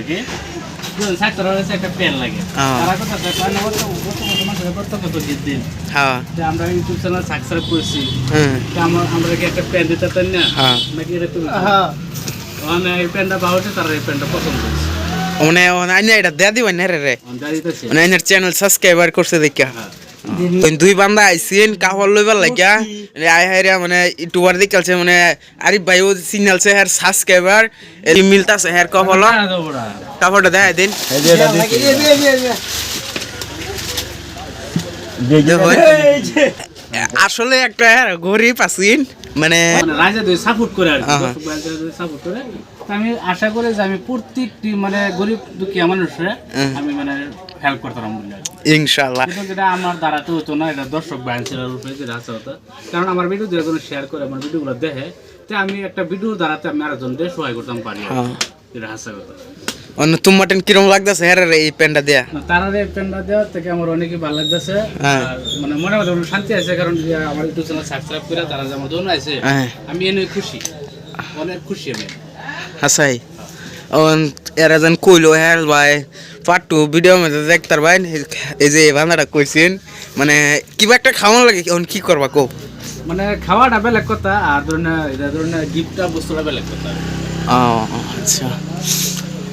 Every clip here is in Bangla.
আর কি একটা পেন লাগে হ্যাঁ। তারা কথা দিন হ্যাঁ আমরা ইউটিউব চ্যানেল সাবস্ক্রাইব করছি আমরা আমরা কি একটা প্যান্ট দিতে পারি না হ্যাঁ। নাকি এটা তুমি মানে এই পাওয়াতে তারা এই প্যান্টটা পছন্দ করছে মানে আইনা এটা দেয়া দিবেন না রে রে মানে আইনার চ্যানেল সাবস্ক্রাইবার করছে দেখা হ্যাঁ। দুই বান্দা আইসিন কাপড় লইবার লাগিয়া আই হাইরা মানে ইউটিউবার দেখালছে মানে আরে ভাই ও সিগনালছে হের সাবস্ক্রাইবার এই মিলতাছে হের কপাল। কাপড়টা দেখাই দিন আসলে একটা গরিব আছিন মানে মানে রাজা দুই সাপোর্ট করে আর। সাপোর্ট করে আমি আশা করি যে আমি প্রত্যেকটি মানে গরিব দুঃখী মানুষের হ্যাঁ। আমি মানে হেল্প করতাম বলে কিন্তু যেটা আমার দ্বারা তো হতো না এটা দর্শক ব্যান্সের উপরে যেটা আছে হতো কারণ আমার ভিডিও যে কোনো শেয়ার করে আমার ভিডিওগুলো দেখে তো আমি একটা ভিডিওর দ্বারাতে আমি আরেকজনকে সহায় করতাম পারি। হ্যাঁ। যেটা হাসা কথা অন্য তোমার কিরম লাগতেছে? রে এই প্যান্টটা দেয়া। তারা পেনটা দেওয়ার থেকে আমার অনেকই ভালো লাগতেছে। হ্যাঁ। মানে মনে মধ্যে শান্তি আছে কারণ আমার ইউটিউব চ্যানেল সাবস্ক্রাইব করে তারা যে আমার জন্য আছে হ্যাঁ। আমি এনে খুশি। অনেক খুশি আমি। হাসাই। এরা যেন কইলো হেল ভাই পার্ট টু ভিডিও মধ্যে দেখতার ভাই এই যে বান্দাটা কইছেন মানে কিবা একটা খাওয়ানো লাগে এখন কি করবা কো মানে খাওয়াটা বেলেগ কথা আর ধরুন এটা ধরুন গিফটটা বস্তুটা বেলেগ কথা আচ্ছা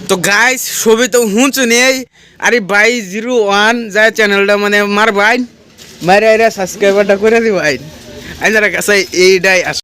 তো গাইস সবই তো হুঁচু নেই আরে ভাই জিরো ওয়ান যায় চ্যানেলটা মানে মার ভাই মারে আইরা সাবস্ক্রাইবারটা করে দি ভাই আইনারা কাছে এইটাই আস